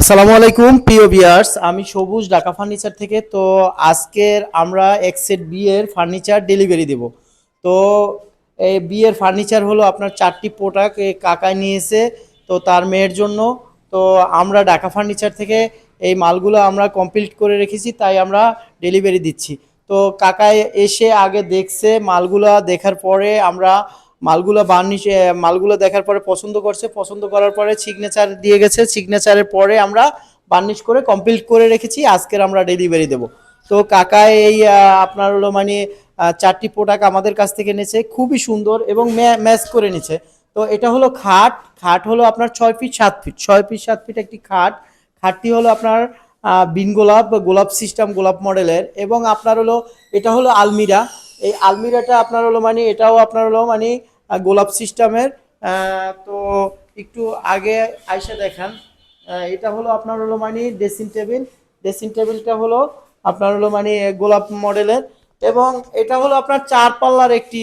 আসসালামু আলাইকুম, প্রিয় বিয়ার্স আমি সবুজ ঢাকা ফার্নিচার থেকে। তো আজকের আমরা এক সেট বিয়ের ফার্নিচার ডেলিভারি দেব। তো এই বিয়ের ফার্নিচার হলো আপনার চারটি প্রোডাক্ট কাকায় নিয়েছে, তো তার মেয়ের জন্য। তো আমরা ঢাকা ফার্নিচার থেকে এই মালগুলো আমরা কমপ্লিট করে রেখেছি, তাই আমরা ডেলিভারি দিচ্ছি। তো কাকায় এসে আগে দেখছে মালগুলো, দেখার পরে আমরা মালগুলো বার্নিশ মালগুলো দেখার পরে পছন্দ করছে, পছন্দ করার পরে সিগনেচার দিয়ে গেছে সিগনেচারের পরে আমরা বার্নিশ করে কমপ্লিট করে রেখেছি, আজকের আমরা ডেলিভারি দেব। তো কাকা এই আপনার হলো মানে চারটি প্রোডাক্ট আমাদের কাছ থেকে নিয়েছে, খুবই সুন্দর এবং ম্যাচ করে নিচ্ছে তো এটা হলো খাট খাট হলো আপনার ছয় ফিট সাত ফিট ছয় ফিট সাত ফিট একটি খাট। খাটটি হলো আপনার বিন গোলাপ গোলাপ সিস্টেম গোলাপ মডেলের এবং আপনার হলো, এটা হলো আলমিরা। এই আলমিরাটা আপনার হলো মানে এটাও আপনার হলো মানে গোলাপ সিস্টেমের। তো একটু আগে আইসা দেখান। এটা হলো আপনার হলো মানে ড্রেসিং টেবিল। ড্রেসিং টেবিলটা হলো আপনার হলো মানে গোলাপ মডেলের। এবং এটা হলো আপনার চার পাল্লার একটি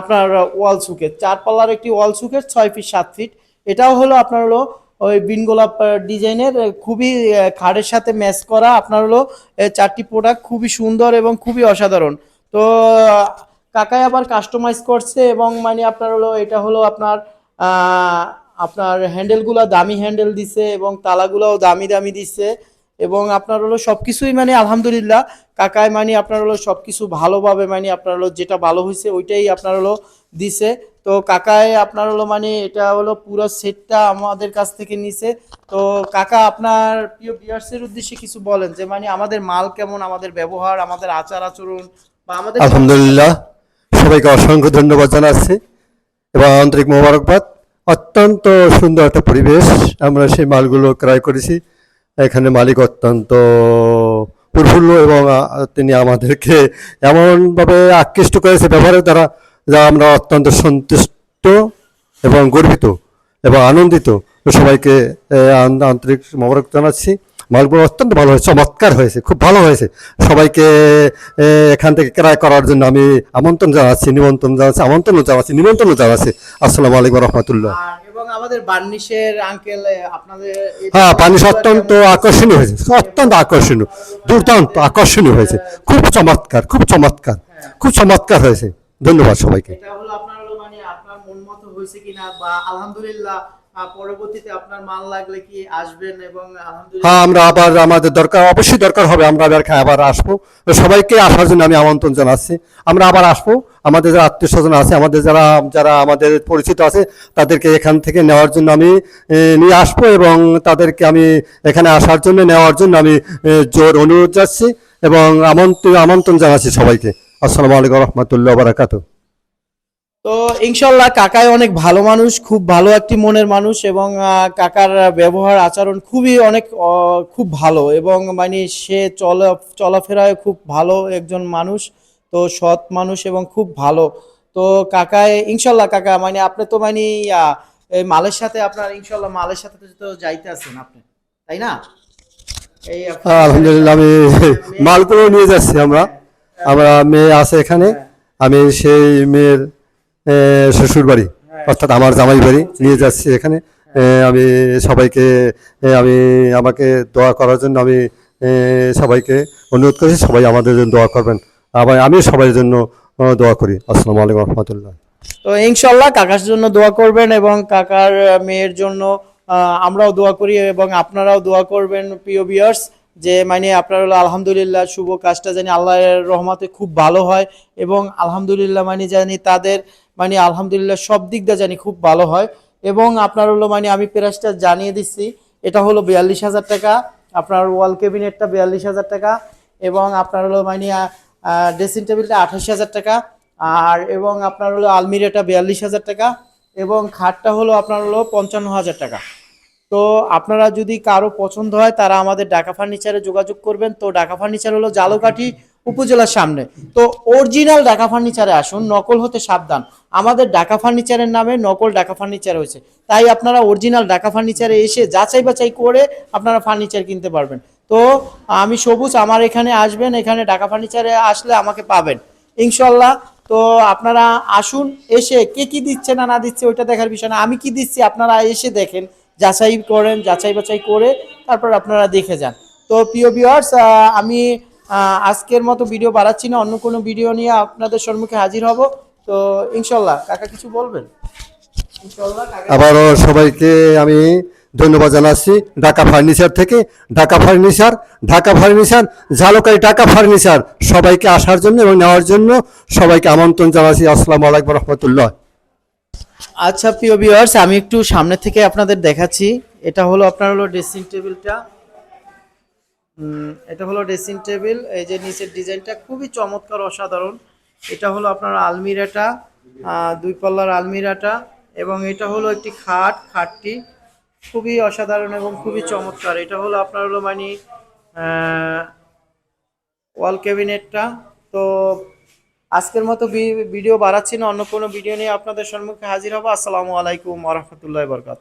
আপনার ওয়াল সুকের চার পাল্লার একটি ওয়াল সুকের ছয় ফিট, সাত ফিট। এটাও হলো আপনার হলো ওই বিন গোলাপ ডিজাইনের খুবই খাড়ের সাথে ম্যাচ করা আপনার হলো চারটি প্রোডাক্ট। খুবই সুন্দর এবং খুবই অসাধারণ। তো, কাকাই আবার কাস্টমাইজ করছে এবং মানে আপনার হলো, এটা হলো আপনার আপনার হ্যান্ডেলগুলো দামি হ্যান্ডেল দিছে এবং তালাগুলোও দামি দামি দিছে এবং আপনার হলো সব কিছুই মানে আলহামদুলিল্লাহ কাকায় মানে আপনার হলো সব কিছু ভালোভাবে মানে আপনার হলো যেটা ভালো হয়েছে ওইটাই আপনার হলো দিছে। তো কাকায় আপনার হলো মানে এটা হলো পুরো সেটটা আমাদের কাছ থেকে নিছে। তো কাকা আপনার প্রিয় বিয়ার্সের উদ্দেশ্যে কিছু বলেন যে মানে আমাদের মাল কেমন, আমাদের ব্যবহার, আমাদের আচার আচরণ আলহামদুলিল্লাহ। সবাইকে অসংখ্য ধন্যবাদ জানাচ্ছি। এবং আন্তরিক মোবারকবাদ। অত্যন্ত সুন্দর একটা পরিবেশ আমরা সেই মালগুলো ক্রয় করেছি। এখানে মালিক অত্যন্ত প্রফুল্ল এবং তিনি আমাদেরকে এমনভাবে আকৃষ্ট করেছে ব্যবহারের দ্বারা যা আমরা অত্যন্ত সন্তুষ্ট এবং গর্বিত এবং আনন্দিত। সবাইকে আন- আন্তরিক মোবারক জানাচ্ছি। মালগুলো অত্যন্ত ভালো হয়েছে চমৎকার হয়েছে খুব ভালো হয়েছে। সবাইকে এখান থেকে ক্রয় করার জন্য আমি আমন্ত্রণ জানাচ্ছি নিমন্ত্রণ জানাচ্ছি আমন্ত্রণ জানাচ্ছি নিমন্ত্রণ জানাচ্ছি। আসসালামু আলাইকুম রহমতুল্লাহ। আমাদের বার্নিশের আঙ্কেল আপনাদের হ্যাঁ পানি অত্যন্ত আকর্ষণীয় হয়েছে অত্যন্ত আকর্ষণীয় দুর্দান্ত আকর্ষণীয় হয়েছে খুব চমৎকার খুব চমৎকার খুব চমৎকার হয়েছে। ধন্যবাদ সবাইকে। এটা হলো আপনার হলো মানে আপনার মন মতো হয়েছে কিনা বা আলহামদুলিল্লাহ পরবর্তীতে আপনার মাল লাগলে কি আসবেন এবং হ্যাঁ আমরা আবার আমাদের দরকার, অবশ্যই দরকার হবে, আমরা আবার আসব। সবাইকে আসার জন্য আমি আমন্ত্রণ জানাচ্ছি। আমরা আবার আসব, আমাদের যারা আত্মীয় স্বজন আছে, আমাদের যারা যারা আমাদের পরিচিত আছে, তাদেরকে এখান থেকে নেওয়ার জন্য আমি নিয়ে আসব এবং তাদেরকে আমি এখানে আসার জন্য, নেওয়ার জন্য আমি জোর অনুরোধ যাচ্ছি এবং আমন্ত্রণ আমন্ত্রণ জানাচ্ছি সবাইকে। আসসালামু আলাইকুম রহমতুল্লাহ বারাকাতু তো ইনশাল্লাহ কাকাই অনেক ভালো মানুষ খুব ভালো একটি মনের মানুষ এবং কাকার ব্যবহার আচরণ খুবই অনেক খুব ভালো এবং মানে সে চলা চলাফেরায় খুব ভালো একজন মানুষ তো সৎ মানুষ এবং খুব ভালো। তো কাকায় ইনশাল্লাহ কাকা মানে আপনি তো মানে এই মালের সাথে আপনার ইনশাল্লাহ মালের সাথে তো- যাইতে আছেন আপনি তাই না? আলহামদুলিল্লাহ আমি মালগুলো নিয়ে যাচ্ছি আমরা। আমরা মেয়ে আছে এখানে আমি সেই মেয়ের শ্বশুর বাড়ি অর্থাৎ আমার জামাই বাড়ি নিয়ে যাচ্ছি এখানে। আমি সবাইকে আমি আমাকে দোয়া করার জন্য আমি সবাইকে অনুরোধ করেছি, সবাই আমাদের জন্য দোয়া করবেন। আবার আমি সবার জন্য দোয়া করি। আসসালামু আলাইকুম রহমতুল্লাহ। তো ইনশাল্লাহ কাকার জন্য দোয়া করবেন এবং কাকার মেয়ের জন্য আমরাও দোয়া করি এবং আপনারাও দোয়া করবেন, প্রিয় বিয়ার্স যে মানে আপনার হলো আলহামদুলিল্লাহ শুভ কাজটা জানি আল্লাহর রহমতে খুব ভালো হয় এবং আলহামদুলিল্লাহ মানে জানি তাদের মানে আলহামদুলিল্লাহ সব দিক দিয়ে জানি খুব ভালো হয়। এবং আপনার হলো মানে আমি প্রাইসটা জানিয়ে দিচ্ছি, এটা হলো বিয়াল্লিশ হাজার টাকা, আপনার ওয়াল ক্যাবিনেটটা বিয়াল্লিশ হাজার টাকা, এবং আপনার হলো মানে ড্রেসিং টেবিলটা আঠাশ হাজার টাকা, আর এবং আপনার হলো আলমিরাটা বিয়াল্লিশ হাজার টাকা, এবং খাটটা হলো আপনার হলো পঞ্চান্ন হাজার টাকা। তো আপনারা যদি কারও পছন্দ হয়, তারা আমাদের ঢাকা ফার্নিচারে যোগাযোগ করবেন। তো ঢাকা ফার্নিচার হলো জালকাঠি উপজেলার সামনে। তো অরিজিনাল ঢাকা ফার্নিচারে আসুন, নকল হতে সাবধান। আমাদের ঢাকা ফার্নিচারের নামে নকল ঢাকা ফার্নিচার হয়েছে। তাই আপনারা অরিজিনাল ঢাকা ফার্নিচারে এসে যাচাই বাছাই করে আপনারা ফার্নিচার কিনতে পারবেন। তো আমি সবুজ, আমার এখানে আসবেন, এখানে ঢাকা ফার্নিচারে আসলে আমাকে পাবেন। ইনশাল্লাহ তো আপনারা আসুন, এসে কে কি দিচ্ছে না না দিচ্ছে, ওইটা দেখার বিষয় না। আমি কি দিচ্ছি, আপনারা এসে দেখেন, যাচাই করেন, যাচাই বাছাই করে তারপর আপনারা দেখে যান। তো প্রিয় ভিউয়ার্স আমি আজকের মতো ভিডিও বাড়াচ্ছি না অন্য কোনো ভিডিও নিয়ে আপনাদের সম্মুখে হাজির হব। তো ইনশাল্লাহ কাকা কিছু বলবেন? আবারও সবাইকে আমি ধন্যবাদ জানাচ্ছি ঢাকা ফার্নিচার থেকে। ঢাকা ফার্নিচার ঢাকা ফার্নিচার ঝালকাই ঢাকা ফার্নিচার। সবাইকে আসার জন্য এবং নেওয়ার জন্য সবাইকে আমন্ত্রণ জানাচ্ছি। আসসালামু আলাইকুম রহমতুল্লাহ। আচ্ছা প্রিয় ভিউয়ার্স আমি একটু সামনে থেকে আপনাদের দেখাচ্ছি। এটা হলো আপনার হলো ড্রেসিং টেবিলটা এটা হলো ড্রেসিং টেবিল এই যে নিচের ডিজাইনটা খুবই চমৎকার, অসাধারণ। এটা হলো আপনার আলমিরাটা দুই পাল্লার আলমিরাটা এবং এটা হলো একটি খাট, খাটটি খুবই অসাধারণ এবং খুবই চমৎকার। এটা হলো আপনার হলো মানে ওয়াল ক্যাবিনেটটা তো আজকের মতো ভিডিও বাড়াচ্ছি না, অন্য কোনো ভিডিও নিয়ে আপনাদের সম্মুখে হাজির হব। আসসালামু আলাইকুম ওরহমতুল্লাহ বরকাত